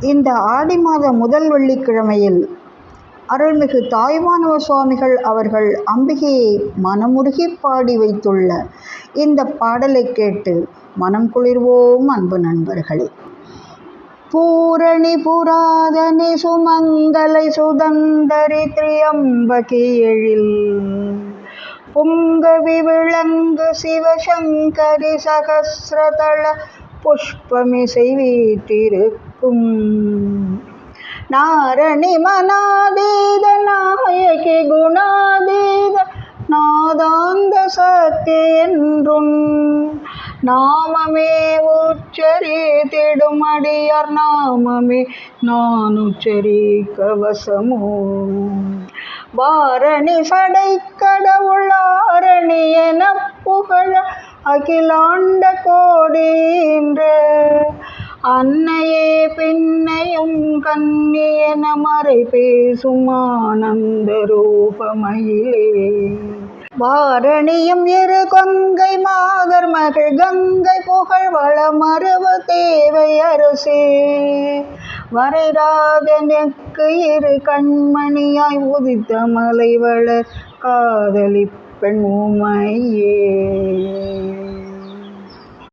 இந்த ஆடி மாத முதல் வெள்ளிக்கிழமையில் அருள்மிகு தாய்மானவ சுவாமிகள் அவர்கள் அம்பிகையை மனமுருகி பாடி வைத்துள்ள இந்த பாடலை கேட்டு மனம் குளிர்வோம் அன்பு நண்பர்களே. பூரணி புராதனி சுமங்கலை சுதந்தரி திரியம்பகி எழில் புங்கவி விளங்கு சிவசங்கரி சகசிரதள புஷ்பமிசை நிற்கும் நாரணி மனாதீத நாயகி குணாதீத நாதாந்த சக்தி என்றும் நாமமே உச்சரித்திடும் அடியார் நாமமே நான் உச்சரி கவசமோ வாரணி சடை கடவுளாரணி என புகழ அகிலாண்ட கோ அன்னையே பெண்ணையும் கண்ணி என மறை பேசும் ஆனந்த ரூபமயிலே. வாரணியும் இரு கொங்கை மாதர் மகள் கங்கை புகழ் வளமருவ தேவை அரசே. வரைராஜனுக்கு இரு கண்மணியாய் உதித்த மலை வளர் காதலி பெண் உமையே.